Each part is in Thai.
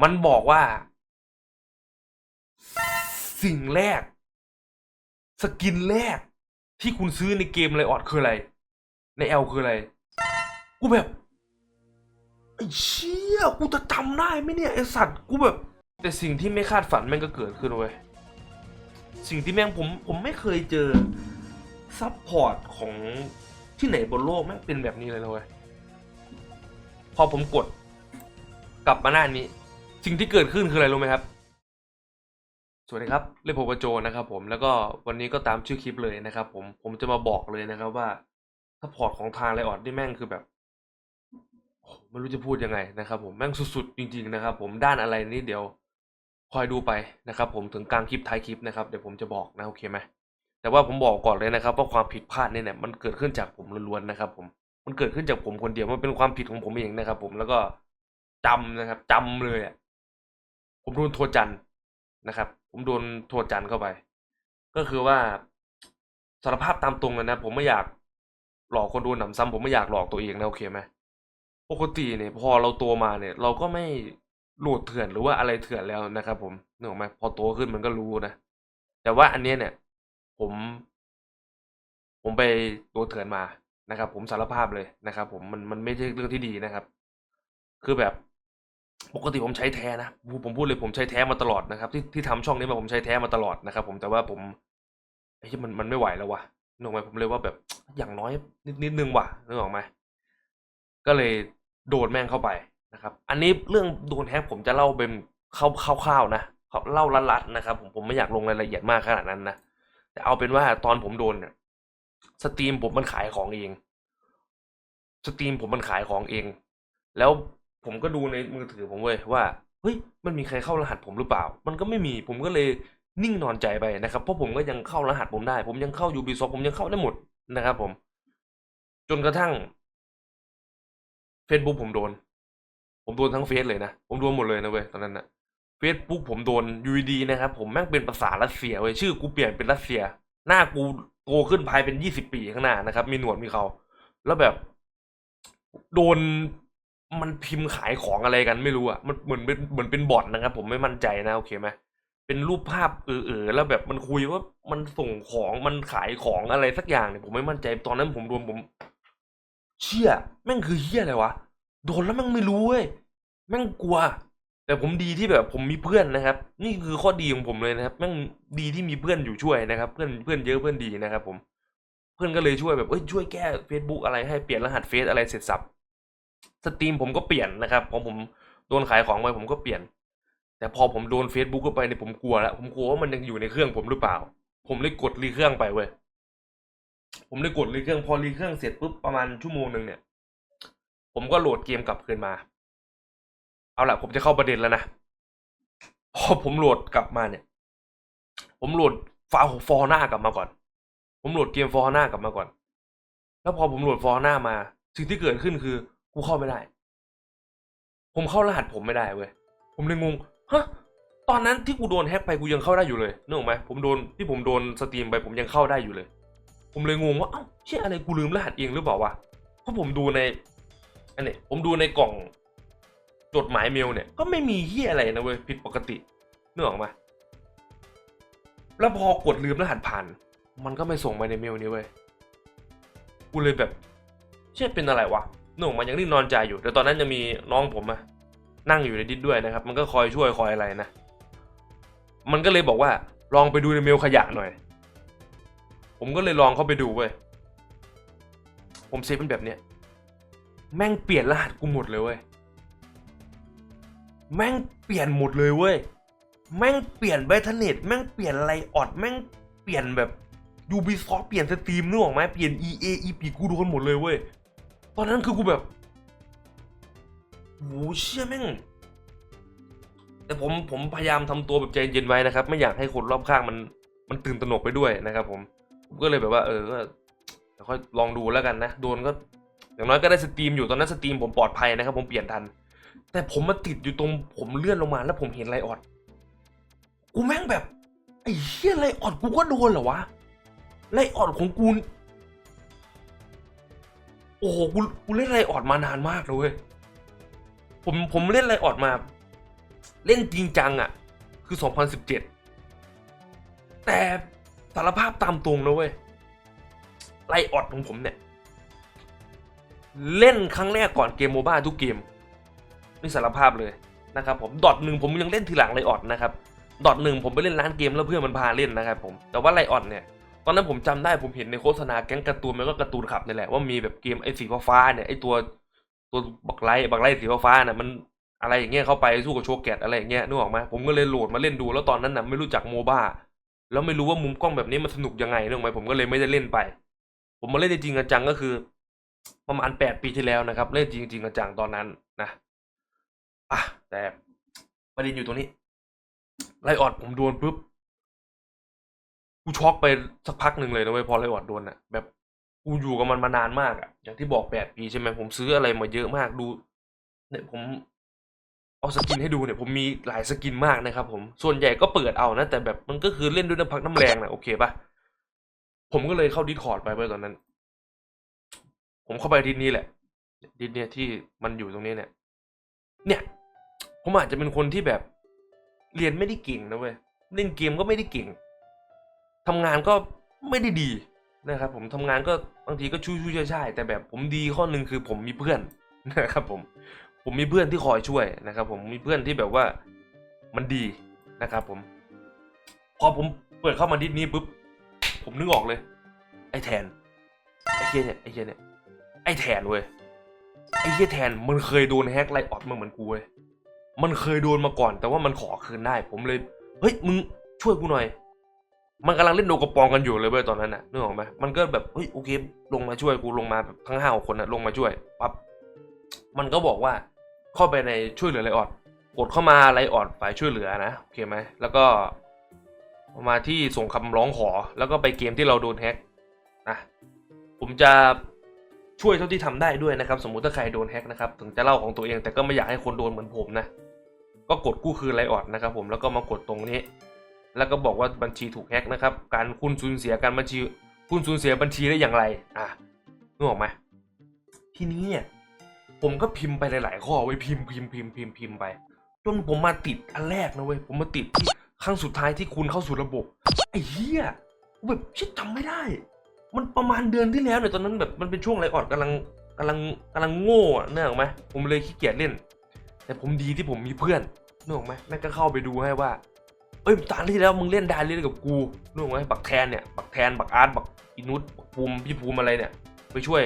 มันบอกว่า สิ่งแรก สกินแรก ที่คุณซื้อในเกมไลออดคืออะไร ในแอลคืออะไร กูแบบไอ้เชี่ยกูจะจำได้ไหมเนี่ยไอสัตว์กูแบบ แต่สิ่งที่ไม่คาดฝันแม่งก็เกิดขึ้นเว้ยสิ่งที่แม่งผมผมไม่เคยเจอซัพพอร์ตของที่ไหนบนโลกแม่งเป็นแบบนี้เลยนะเว้ยพอผมกด กลับมาหน้านี้ สิ่งที่เกิดขึ้นคืออะไรรู้ไหมครับ สวัสดีครับเรยกผมว่าโจนะครับ ผมแล้วก็วันนี้ก็ตามชื่อคลิปเลยนะครับ ผมผมจะมาบอกเลยนะครับว่าซัพพอร์ตของทางไลออดนี่แม่งคือแบบไม่รู้จะพูดยังไงนะครับ ผมแม่งสุดๆจริง ๆนะครับ ผมด้านอะไรนี่เดี๋ยวคอยดูไปนะครับ ผมถึงกลางคลิปท้ายคลิปนะครับเดี๋ยวผมจะบอกนะโอเคไหมแต่ว่าผมบอกก่อนเลยนะครับว่าความผิดพลาดเนี่ยเนี่ยมันเกิดขึ้นจากผมล้วนๆนะครับ ผมมันเกิดขึ้นจากผมคนเดียวมันเป็นความผิดของผมเองนะครับ ผมแล้วก็จำนะครับจำเลยอะ ผมโดนโทษจันนะครับ ผมโดนโทษจันเข้าไป ก็คือว่าสารภาพตามตรงเลยนะ ผมไม่อยากหลอกคนดูหนำซ้ำผมไม่อยากหลอกตัวเองนะโอเคไหมปกติเนี่ยพอเราโตมาเนี่ย เราก็ไม่โหลดเถื่อนหรือว่าอะไรเถื่อนแล้วนะครับ ผมนึกออกไหมพอโตขึ้นมันก็รู้นะแต่ว่าอันเนี้ยเนี่ย ผม ผมไปตัวเถื่อนมานะครับ ผมสารภาพเลยนะครับ ผมมันมันไม่ใช่เรื่องที่ดีนะครับ คือแบบ ปกติผมใช้แท้นะผมผมพูดเลยผมใช้แท้มาตลอดนะครับ ที่ที่ทำช่องนี้มาผมใช้แท้มาตลอดนะครับผมแต่ว่าผมไอ้ที่มันมันไม่ไหวแล้ววะนึกออกไหมผมเลยว่าแบบอย่างน้อยนิดนิดนึงว่ะนึกออกไหมก็เลยโดนแม่งเข้าไปนะครับ อันนี้เรื่องโดนแฮกผมจะเล่าเป็นเข้าคร่าวๆนะเล่าลัดๆนะครับ ผมผมไม่อยากลงรายละเอียดมากขนาดนั้นนะแต่เอาเป็นว่าตอนผมโดนเนี่ยสตรีมผมมันขายของเอง สตรีมผมมันขายของเอง แล้ว ผมก็ดูในมือถือผมเว้ยว่าเฮ้ยมันมีใครเข้ารหัสผมหรือเปล่า มันก็ไม่มีผมก็เลยนิ่งนอนใจไปนะครับเพราะผมก็ยังเข้ารหัสผมได้ ผมยังเข้า Ubisoft ผมยังเข้าได้หมดนะครับ ผม จนกระทั่ง Facebook ผมโดน ผมโดนทั้งเฟซเลยนะ ผมโดนหมดเลยนะเว้ยตอนนั้นนะเฟซบุ๊กผมโดนยูดีนะครับ ผมแม่งเป็นภาษารัสเซียเว้ยชื่อกูเปลี่ยนเป็นรัสเซีย หน้ากูโตขึ้นภายเป็นยี่สิบปีข้างหน้านะครับ มีหนวดมีเขา แล้วแบบ โดน มันพิมพ์ขายของอะไรกันไม่รู้อะมันเหมือนเป็นเหมือนเป็นบอทนะครับ ผมไม่มั่นใจนะโอเคไหมเป็นรูปภาพเออๆแล้วแบบมันคุยว่ามันส่งของมันขายของอะไรสักอย่างเนี่ยผมไม่มั่นใจตอนนั้นผมโดนผม เชี่ยแม่งคือเฮียอะไรวะโดนแล้วแม่งไม่รู้เว้ยแม่งกลัว แต่ผมดีที่แบบผมมีเพื่อนนะครับ นี่คือข้อดีของผมเลยนะครับแม่งดีที่มีเพื่อนอยู่ช่วยนะครับ เพื่อนเพื่อนเยอะเพื่อนดีนะครับ ผม เพื่อนก็เลยช่วยแบบเอ้ยช่วยแก้ Facebook อะไรให้เปลี่ยนรหัสเฟซอะไรเสร็จสับ สตรีมผมก็เปลี่ยนนะครับพอผมโดนขายของไปผมก็เปลี่ยน แต่พอผมโดน Facebook เข้าไปเนี่ยผมกลัวแล้วผมกลัวว่ามันยังอยู่ในเครื่องผมหรือเปล่า ผมเลยกดรีเครื่องไปเว้ยผมเลยกดรีเครื่องพอรีเครื่องเสร็จปุ๊บประมาณชั่วโมงหนึ่งเนี่ย ผมก็โหลดเกมกลับคืนมา เอาละผมจะเข้าประเด็นแล้วนะพอผมโหลดกลับมาเนี่ย ผมโหลดฟาฟอร์หน้ากลับมาก่อน ผมโหลดเกมฟอร์หน้ากลับมาก่อน แล้วพอผมโหลดฟอร์หน้ามา สิ่งที่เกิดขึ้นคือ กูเข้าไม่ได้ ผมเข้ารหัสผมไม่ได้เว้ย ผมเลยงง ฮะ ตอนนั้นที่กูโดนแฮ็กไปกูยังเข้าได้อยู่เลยนึกออกไหมผมโดนที่ผมโดนสตรีมไปผมยังเข้าได้อยู่เลย ผมเลยงงว่า เอ้าเชี่ยอะไรกูลืมรหัสเองหรือเปล่าวะ เพราะผมดูใน อันนี้ผมดูในกล่องจดหมายเมลเนี่ย ก็ไม่มีเฮียอะไรนะเว้ย ผิดปกตินึกออกไหมแล้วพอกดลืมรหัสผ่าน มันก็ไม่ส่งมาในเมลนี้เว้ย กูเลยแบบ เช่เป็นอะไรวะ นึกออกมายังนิ่งนอนใจอยู่แต่ตอนนั้นจะมีน้องผมอะนั่งอยู่ในดิสด้วยนะครับ มันก็คอยช่วยคอยอะไรนะ มันก็เลยบอกว่า ลองไปดูในเมลขยะหน่อย ผมก็เลยลองเข้าไปดูเว้ย ผมเซฟเป็นแบบเนี้ย แม่งเปลี่ยนรหัสกูหมดเลยเว้ย แม่งเปลี่ยนหมดเลยเว้ย แม่งเปลี่ยนไบทเน็ตแม่งเปลี่ยนไลออดแม่งเปลี่ยนแบบยูบีซอเปลี่ยนสตรีมนึกออกไหมเปลี่ยน EA EP กูโดนหมดเลยเว้ย ตอนนั้นคือกูแบบโหเชี่ยแม่ง แต่ผมผมพยายามทำตัวแบบใจเย็นไว้นะครับ ไม่อยากให้คนรอบข้างมันมันตื่นตระหนกไปด้วยนะครับ ผมผมก็เลยแบบว่า เออก็ค่อยลองดูแล้วกันนะโดนก็อย่างน้อยก็ได้สตรีมอยู่ตอนนั้นสตรีมผมปลอดภัยนะครับ ผมเปลี่ยนทัน แต่ผมมาติดอยู่ตรงผมเลื่อนลงมาแล้วผมเห็นไลออดกูแม่งแบบไอ้เหี้ยไลออดกูก็โดนเหรอวะไลออดของกู โอ้โหกูกูเล่นไลออดมานานมากเลยเว้ยผมผมเล่นไลออดมา เล่นจริงจังอะ่ะ คือ 2017 แต่สารภาพตามตรงนะเว้ยไลออดของผมเนี่ย เล่นครั้งแรกก่อนเกมโมบ้าทุกเกมนี่สารภาพเลยนะครับผมดอทหนึ่งผมยังเล่นทีหลังไลออดนะครับดอทหนึ่งผมไปเล่นร้านเกมแล้วเพื่อนมันพาเล่นนะครับผมแต่ว่าไลออดเนี่ย ตอนนั้นผมจำได้ผมเห็นในโฆษณาแก๊งการ์ตูนมันก็การ์ตูนขับนี่แหละว่ามีแบบเกมไอ้สีฟ้าเนี่ยไอ้ตัวตัวบักไลท์บักไลท์สีฟ้าน่ะมันอะไรอย่างเงี้ยเข้าไปสู้กับโชว์แกตอะไรอย่างเงี้ยนึกออกไหมผมก็เลยโหลดมาเล่นดูแล้วตอนนั้นน่ะไม่รู้จักโมบ้าแล้วไม่รู้ว่ามุมกล้องแบบนี้มันสนุกยังไงนึกออกไหมผมก็เลยไม่ได้เล่นไป ผมมาเล่นจริงจังก็คือ ประมาณแปดปีที่แล้วนะครับ เล่นจริงๆจังตอนนั้นนะอะแต่ประเด็นอยู่ตรงนี้ไลออดผมโดนปุ๊บ กูช็อกไปสักพักหนึ่งเลยนะเว้ยพอไลออดโดนอะแบบกูอยู่กับมันมานานมากอะอย่างที่บอกแปดปีใช่ไหมผมซื้ออะไรมาเยอะมากดู เนี่ยผมเอาสกินให้ดูเนี่ยผมมีหลายสกินมากนะครับผมส่วนใหญ่ก็เปิดเอานะ แต่แบบมันก็คือเล่นด้วยน้ำพักน้ำแรงนะโอเคปะผมก็เลยเข้าดิสคอร์ดไปเว้ยตอนนั้น ผมเข้าไปดิสนี้แหละดิสเนี่ยที่มันอยู่ตรงนี้เนี่ย เนี่ย ผมอาจจะเป็นคนที่แบบเรียนไม่ได้เก่งนะเว้ยเล่นเกมก็ไม่ได้เก่ง ทำงานก็ไม่ได้ดีนะครับผมทำงานก็บางทีก็ช่วยช่วยช่แต่แบบผมดีข้อหนึ่งคือผมมีเพื่อนนะครับผมผมมีเพื่อนที่คอยช่วยนะครับ ผมมีเพื่อนที่แบบว่ามันดีนะครับผมพอผมเปิดเข้ามาดิสนี้ปุ๊บผมนึกออกเลย ไอ้แทนไอ้เฮียเนี่ยไอ้เฮียเนี่ยไอ้แทนเว้ยไอ้เฮียแทนมันเคยโดนแฮกไลออดมาเหมือนกูเว้ยมันเคยโดนมาก่อน แต่ว่ามันขอคืนได้ ผมเลยเฮ้ยมึงช่วยกูหน่อย มันกำลังเล่นโดกระปองกันอยู่เลยเว้ยตอนนั้นน่ะนึกออกไหมมันก็แบบเฮ้ยโอเคลงมาช่วยกูลงมาแบบทั้งห้าคนน่ะลงมาช่วยปั๊บมันก็บอกว่าเข้าไปในช่วยเหลือไลออดกดเข้ามาไลออดฝ่ายช่วยเหลือนะโอเคไหมแล้วก็มาที่ส่งคำร้องขอแล้วก็ไปเกมที่เราโดนแฮ็กนะผมจะช่วยเท่าที่ทำได้ด้วยนะครับ สมมุติถ้าใครโดนแฮ็กนะครับถึงจะเล่าของตัวเองแต่ก็ไม่อยากให้คนโดนเหมือนผมนะก็กดกู้คืนไลออดนะครับผมแล้วก็มากดตรงนี้ แล้วก็บอกว่าบัญชีถูกแฮ็กนะครับ การคุณสูญเสียการบัญชี คุณสูญเสียบัญชีได้อย่างไร อะนึกออกไหมทีนี้เนี่ยผมก็พิมพ์ไปหลาย ๆ ข้อไว้พิมพ์พิมพ์พิมพ์พิมพ์พิมพ์ไปจนผมมาติดอันแรกนะเว้ยผมมาติดที่ครั้งสุดท้ายที่คุณเข้าสู่ระบบไอ้เหี้ยแบบชิดจำไม่ได้ มันประมาณเดือนที่แล้วเนี่ยตอนนั้นแบบมันเป็นช่วงไรออดกำลังกำลังกำลังโง่อะนึกออกไหมผมเลยขี้เกียจเล่น แต่ผมดีที่ผมมีเพื่อนนึกออกไหมแม่ก็เข้าไปดูให้ว่า เอ้ยตอนที่แล้วมึงเล่นได้เล่นกับกูนึกออกไหมบักแทนเนี่ยบักแทนบักอาร์ตบักอินุตบักภูมิพี่ภูมิอะไรเนี่ยไปช่วย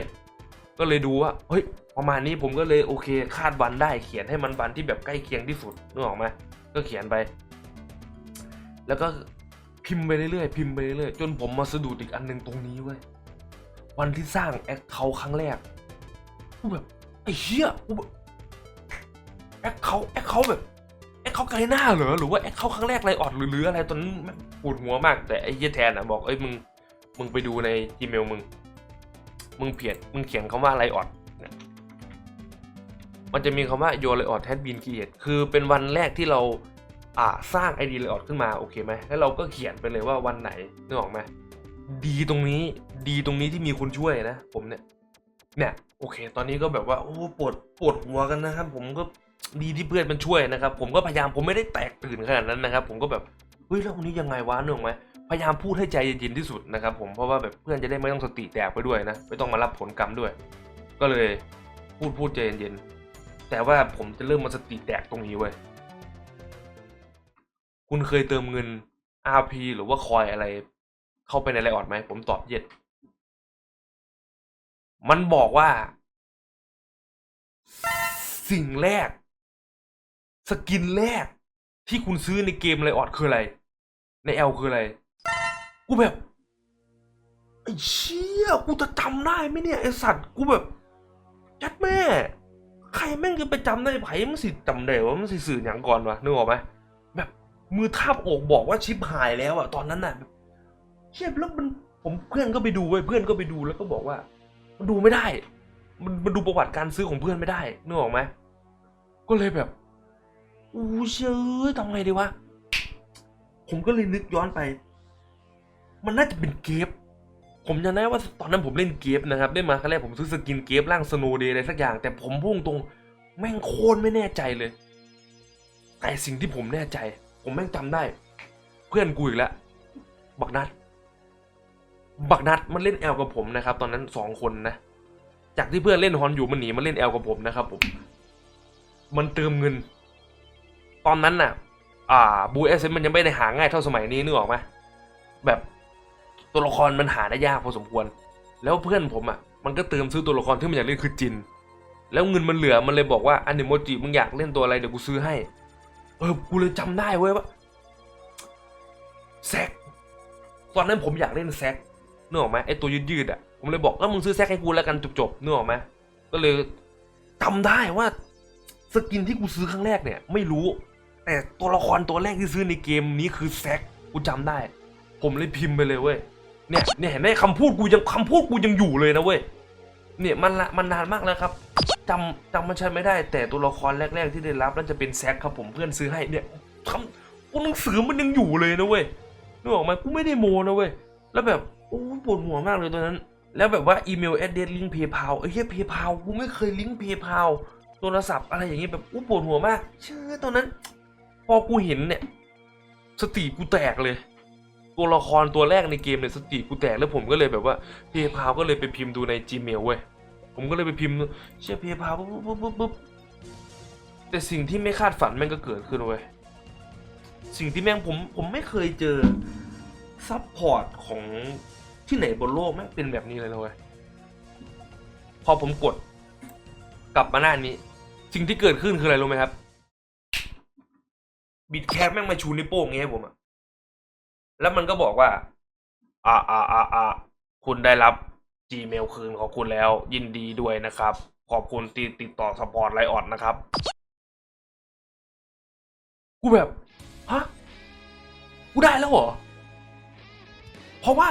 ก็เลยดูว่าเฮ้ยประมาณนี้ผมก็เลยโอเคคาดวันได้เขียนให้มันวันที่แบบใกล้เคียงที่สุดนึกออกไหมก็เขียนไป แล้วก็พิมพ์ไปเรื่อยๆพิมพ์ไปเรื่อยๆจนผมมาสะดุดอีกอันหนึ่งตรงนี้เว้ยวันที่สร้างแอคเคาท์ครั้งแรกกูแบบไอ้เหี้ยกูแบบแอคเคาท์แอคเคาท์แบบ แอคเคาไกลหน้าเหรอหรือว่าแอคเคาครั้งแรกไรออดหรืออะไรตอนนั้นปวดหัวมาก แต่ไอ้เหี้ยแทนอะบอกเอ้ยมึงมึงไปดูใน Gmail มึง มึงเขียนมึงเขียนคำว่าไรออดเนี่ยมันจะมีคำว่า your layout has been created คือเป็นวันแรกที่เราอ่าสร้าง ID layout ขึ้นมาโอเคไหมแล้วเราก็เขียนไปเลยว่าวันไหนนึกออกไหมดีตรงนี้ดีตรงนี้ที่มีคนช่วยนะ ผมเนี่ยเนี่ยโอเค ตอนนี้ก็แบบว่าโอ้ปวดปวดหัวกันนะครับ ผมก็ ดีที่เพื่อนมันช่วยนะครับ ผมก็พยายามผมไม่ได้แตกตื่นขนาดนั้นนะครับ ผมก็แบบเฮ้ยแล้ววันนี้ยังไงวะนึกออกไหมพยายามพูดให้ใจเย็นที่สุดนะครับ ผมเพราะว่าแบบเพื่อนจะได้ไม่ต้องสติแตกไปด้วยนะไม่ต้องมารับผลกรรมด้วย ก็เลยพูดพูดใจเย็นๆแต่ว่าผมจะเริ่มมาสติแตกตรงนี้เว้ยคุณเคยเติมเงิน RP หรือว่าคอยอะไร เข้าไปในไลออดไหมผมตอบเย็ดมันบอกว่า สิ่งแรก สกินแรกที่คุณซื้อในเกมไลออดคืออะไร ในแอลคืออะไร กูแบบไอ้เชี่ยกูจะจำได้ไหมเนี่ยไอสัตว์กูแบบยัดแม่ ใครแม่งจะไปจำได้ไผมันสิจำได้ว่ามันสิสื่ออย่างก่อนวะนึกออกไหมแบบมือทาบอกบอกว่าชิปหายแล้วอะตอนนั้นน่ะเชี่ยแล้วมันผมเพื่อนก็ไปดูเว้ยเพื่อนก็ไปดูแล้วก็บอกว่า มันดูไม่ได้ มันมันดูประวัติการซื้อของเพื่อนไม่ได้นึกออกไหมก็เลยแบบ อู้เชื่อทำไงดีวะ ผมก็เลยนึกย้อนไป มันน่าจะเป็นเกฟผมจำได้ว่าตอนนั้นผมเล่นเกฟนะครับได้มาครั้งแรกผมซื้อสกินเกฟร่างสโนเดย์อะไรสักอย่าง แต่ผมพุ่งตรงแม่งโคตรไม่แน่ใจเลย แต่สิ่งที่ผมแน่ใจ ผมแม่งจำได้ เพื่อนกูอีกแล้วบักนัด บักนัดมันเล่นแอลกับผมนะครับ ตอนนั้นสองคนนะ จากที่เพื่อนเล่นฮอนอยู่มันหนีมาเล่นแอลกับผมนะครับผม มันเติมเงิน ตอนนั้นน่ะ อ่าบูเอสมันยังไม่ได้หาง่ายเท่าสมัยนี้นึกออกไหมแบบตัวละครมันหาได้ยากพอสมควร แล้วเพื่อนผมอะมันก็เติมซื้อตัวละครที่มันอยากเล่นคือจิน แล้วเงินมันเหลือมันเลยบอกว่าอันนิโมจิมึงอยากเล่นตัวอะไรเดี๋ยวกูซื้อให้ เออกูเลยจำได้เว้ยว่าแซกตอนนั้นผมอยากเล่นแซกนึกออกไหมไอตัวยืดๆอะผมเลยบอกก็มึงซื้อแซกให้กูแล้วกันจบๆนึกออกไหมก็เลยจำได้ว่าสกินที่กูซื้อครั้งแรกเนี่ย ไม่รู้ แต่ตัวละครตัวแรกที่ซื้อในเกมนี้คือแซกกูจำได้ ผมเลยพิมพ์ไปเลยเว้ยเนี่ยเนี่ยเห็นไหมคำพูดกูยังคำพูดกูยังอยู่เลยนะเว้ยเนี่ยมันละมันนานมากแล้วครับจำจำมันใช่ไม่ได้ แต่ตัวละครแรก ๆ ที่ได้รับน่าจะเป็นแซกครับผมเพื่อนซื้อให้เนี่ยคำกูหนังสือมันยังอยู่เลยนะเว้ยนึกออกไหมกูไม่ได้โมนะเว้ยแล้วแบบโอ้ปวดหัวมากเลยตอนนั้น แล้วแบบว่าอีเมลแอดเดสลิงก์เพย์พาเอ้ยเพย์พากูไม่เคยลิงก์เพย์พาโทรศัพท์อะไรอย่างเงี้ยแบบอู้ปวดหัวมาก เชื่อตอนนั้น พอกูเห็นเนี่ย สติกูแตกเลย ตัวละครตัวแรกในเกมเนี่ยสติกูแตกแล้วผมก็เลยแบบว่าเพย์พาวก็เลยไปพิมพ์ดูใน Gmail เว้ยผมก็เลยไปพิมพ์เชื่อเพย์พาปุ๊บปุ๊บปุ๊บปุ๊บแต่สิ่งที่ไม่คาดฝันแม่งก็เกิดขึ้นเว้ยสิ่งที่แม่งผมผมไม่เคยเจอซัพพอร์ตของที่ไหนบนโลกแม่งเป็นแบบนี้เลยนะเว้ยพอผมกดกลับมาหน้านี้ สิ่งที่เกิดขึ้นคืออะไรรู้ไหมครับ บิดแคปแม่งมาชูนิ้วโป้งงเงี้ยให้ผมอะแล้วมันก็บอกว่า อ่าอ่าอ่าอ่าคุณได้รับ Gmail คืนของคุณแล้ว ยินดีด้วยนะครับ ขอบคุณที่ติดต่อสปอร์ตไลออดนะครับ กูแบบ ฮะ กูได้แล้วเหรอ เพราะว่า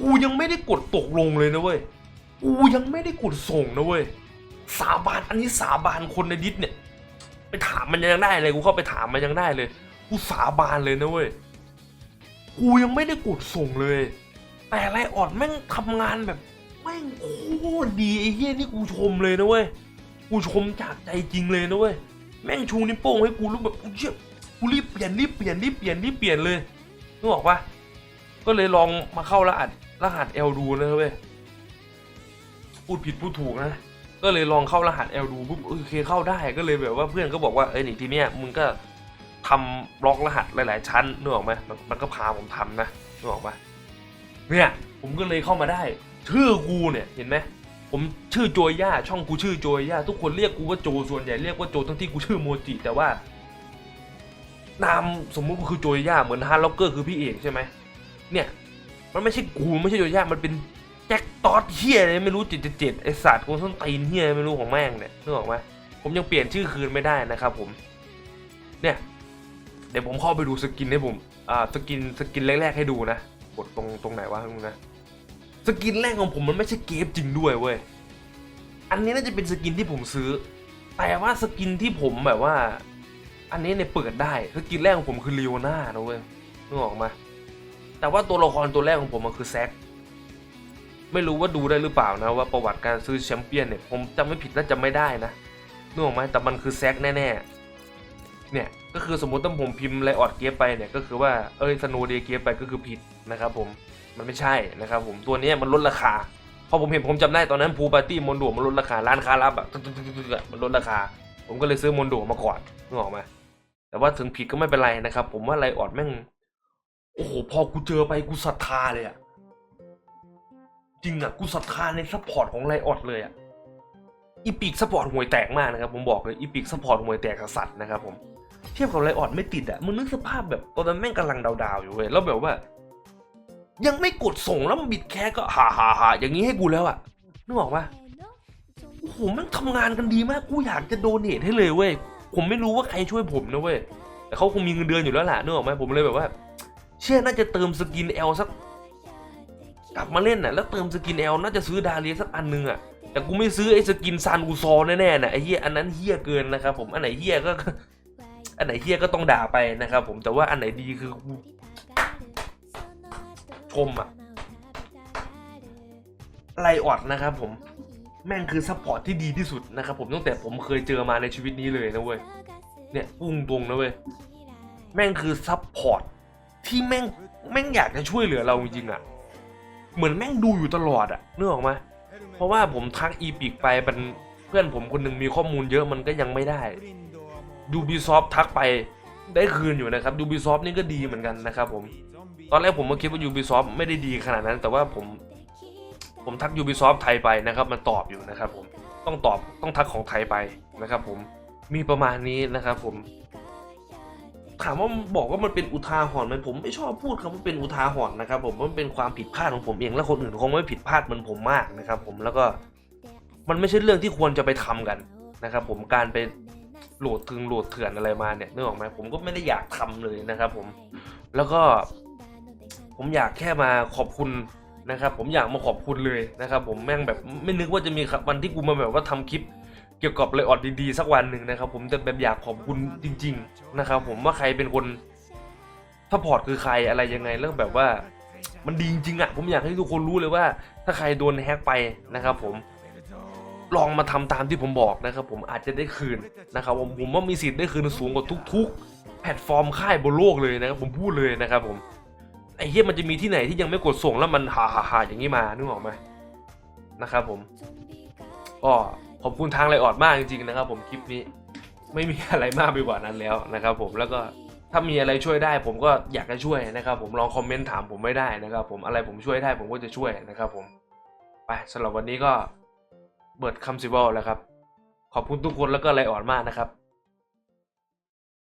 กูยังไม่ได้กดตกลงเลยนะเว้ย กูยังไม่ได้กดส่งนะเว้ย สาบานอันนี้สาบานคนในดิสเนี่ย ไปถามมันยังได้เลยกูเข้าไปถามมันยังได้เลย กูสาบานเลยนะเว้ย กูยังไม่ได้กดส่งเลย แต่ไรออดแม่งทำงานแบบแม่งโคตรดีไอ้เหี้ยนี่กูชมเลยนะเว้ย กูชมจากใจจริงเลยนะเว้ย แม่งชูนิ้วโป้งให้กูรู้แบบกูเชี่ยกูรีบเปลี่ยนรีบเปลี่ยนรีบเปลี่ยนรีบเปลี่ยนเลยนึกออกปะก็เลยลองมาเข้ารหัสรหัสเอลดูนะเว้ย พูดผิดพูดถูกนะ ก็เลยลองเข้ารหัส L ดูปุ๊บโอเคเข้าได้ก็เลยแบบว่าเพื่อนก็บอกว่าเอ้ยนี่ทีเนี้ยมึงก็ทำบล็อกรหัสหลาย ๆ ชั้นนึกออกไหมมันก็พาผมทำนะนึกออกปะเนี่ยผมก็เลยเข้ามาได้ ชื่อกูเนี่ยเห็นไหมผมชื่อโจย่าช่องกูชื่อโจย่าทุกคนเรียกกูว่าโจส่วนใหญ่เรียกว่าโจทั้งที่กูชื่อโมจิแต่ว่านามสมมุติกูคือโจย่าเหมือนฮาร์ล็อกเกอร์คือพี่เอกใช่ไหมเนี่ยมันไม่ใช่กูไม่ใช่โจย่ามันเป็น แจ็คตอดเฮียอะไรไม่รู้เจ็ดเจ็ดไอสัตว์กูส้นตีนเฮียไม่รู้ของแม่งเนี่ยนึกออกไหมผมยังเปลี่ยนชื่อคืนไม่ได้นะครับผม เนี่ย เดี๋ยวผมเข้าไปดูสกินให้ผม อ่า สกิน สกินแรก ๆ ให้ดูนะ กดตรง ตรงไหนวะมึงนะ สกินแรกของผมมันไม่ใช่เกฟจริงด้วยเว้ย อันนี้น่าจะเป็นสกินที่ผมซื้อ แต่ว่าสกินที่ผมแบบว่า อันนี้เนี่ยเปิดได้ สกินแรกของผมคือลีโอน่านะเว้ยนึกออกไหมแต่ว่าตัวละครตัวแรกของผมมันคือแซก ไม่รู้ว่าดูได้หรือเปล่านะว่าประวัติการซื้อแชมเปี้ยนเนี่ยผมจำไม่ผิดน่าจะไม่ได้นะนึกออกไหมแต่มันคือแซกแน่ๆ เนี่ยก็คือสมมติถ้าผมพิมพ์ไลออดเกฟไปเนี่ยก็คือว่าเอ้ยสโนเดียเกฟไปก็คือผิดนะครับผมมันไม่ใช่นะครับผมตัวนี้มันลดราคาพอผมเห็นผมจำได้ตอนนั้นพูปาร์ตี้มอนโดมันลดราคาร้านค้ารับอะมันลดราคา ผมก็เลยซื้อมอนโดมาก่อนนึกออกไหมแต่ว่าถึงผิดก็ไม่เป็นไรนะครับ ผมว่าไลออดแม่งโอ้โหพอกูเจอไปกูศรัทธาเลยอะ จริงอะกูศรัทธาในซัพพอร์ตของไลออดเลยอะอีพิกซัพพอร์ตห่วยแตกมากนะครับผมบอกเลยอีพิกซัพพอร์ตห่วยแตกสัสๆนะครับผมเทียบกับไลออดไม่ติดอะมึงนึกสภาพแบบตอนนั้นแม่งกำลังดาวๆอยู่เว้ยแล้วแบบว่า ยังไม่กดส่งแล้วมันบิดแค่ก็ฮ่าฮ่าฮ่าอย่างนี้ให้กูแล้วอะนึกออกปะโอ้โหแม่งทำงานกันดีมากกูอยากจะโดเนทให้เลยเว้ยผมไม่รู้ว่าใครช่วยผมนะเว้ยแต่เขาคงมีเงินเดือนอยู่แล้วแหละนึกออกไหมผมเลยแบบว่า เชื่อน่าจะเติมสกินเอลสัก กลับมาเล่นน่ะแล้วเติมสกินเอลน่าจะซื้อดาเลียสักอันนึงอะแต่กูไม่ซื้อไอ้สกินซานอูซอแน่ๆน่ะไอ้เฮียอันนั้นเฮียเกินนะครับผมอันไหนเฮียก็ อันไหนเฮียก็ต้องด่าไปนะครับผมแต่ว่าอันไหนดีคือกูชมอะไลออดนะครับผมแม่งคือซัพพอร์ตที่ดีที่สุดนะครับผมตั้งแต่ผมเคยเจอมาในชีวิตนี้เลยนะเว้ยเนี่ยพุ่งตรงนะเว้ยแม่งคือซัพพอร์ตที่แม่งแม่งอยากจะช่วยเหลือเราจริงๆอะ เหมือนแม่งดูอยู่ตลอดอะ่ะนึกออกไหมเพราะว่าผมทักอีพิกไปเป็นเพื่อนผมคนหนึ่งมีข้อมูลเยอะมันก็ยังไม่ได้ยูบีซอฟทักไปได้คืนอยู่นะครับยูบีซอฟนี่ก็ดีเหมือนกันนะครับผม ตอนแรกผมก็คิดว่า Ubisoft ไม่ได้ดีขนาดนั้น แต่ว่าผมผมทัก Ubisoft ไทยไปนะครับ มันตอบอยู่นะครับผมต้องตอบต้องทักของไทยไปนะครับผมมีประมาณนี้นะครับผม ถามว่าบอกว่ามันเป็นอุทาหรณ์ไหมผมไม่ชอบพูดคำว่าเป็นอุทาหรณ์นะครับ ผมมันเป็นความผิดพลาดของผมเองและคนอื่นคงไม่ผิดพลาดเหมือนผมมากนะครับ ผมแล้วก็มันไม่ใช่เรื่องที่ควรจะไปทำกันนะครับ ผมการไปโหลดถึงโหลดเถื่อนอะไรมาเนี่ยนึกออกไหมผมก็ไม่ได้อยากทำเลยนะครับ ผมแล้วก็ ผมอยากแค่มาขอบคุณนะครับ ผมอยากมาขอบคุณเลยนะครับ ผมแม่งแบบไม่นึกว่าจะมีวันที่กูมาแบบว่าทำคลิป เกี่ยวกับเลยออดดีๆสักวันหนึ่งนะครับ ผมแต่แบบอยากขอบคุณจริง ๆ นะครับ ผมว่าใครเป็นคนซัพพอร์ตคือใครอะไรยังไงแล้วแบบว่า มันดีจริงๆอะผมอยากให้ทุกคนรู้เลยว่า ถ้าใครโดนแฮ็กไปนะครับ ผมลองมาทำตามที่ผมบอกนะครับ ผมอาจจะได้คืนนะครับผมผมว่ามีสิทธิ์ได้คืนสูงกว่าทุก ๆ แพลตฟอร์มค่ายบนโลกเลยนะครับผมพูดเลยนะครับ ผมไอ้เหี้ยมันจะมีที่ไหนที่ยังไม่กดส่งแล้วมันหาหาหาอย่างนี้มานึกออกไหมนะครับ ผมก็ ขอบคุณทางไลออดมากจริงๆนะครับ ผมคลิปนี้ไม่มีอะไรมากไปกว่านั้นแล้วนะครับ ผมแล้วก็ถ้ามีอะไรช่วยได้ ผมก็อยากจะช่วยนะครับ ผมลองคอมเมนต์ถามผมไม่ได้นะครับ ผมอะไรผมช่วยได้ผมก็จะช่วยนะครับ ผมไปสำหรับวันนี้ก็เบิดคัมซิเบิลแล้วครับ ขอบคุณทุกคนแล้วก็ไลออดมากนะครับ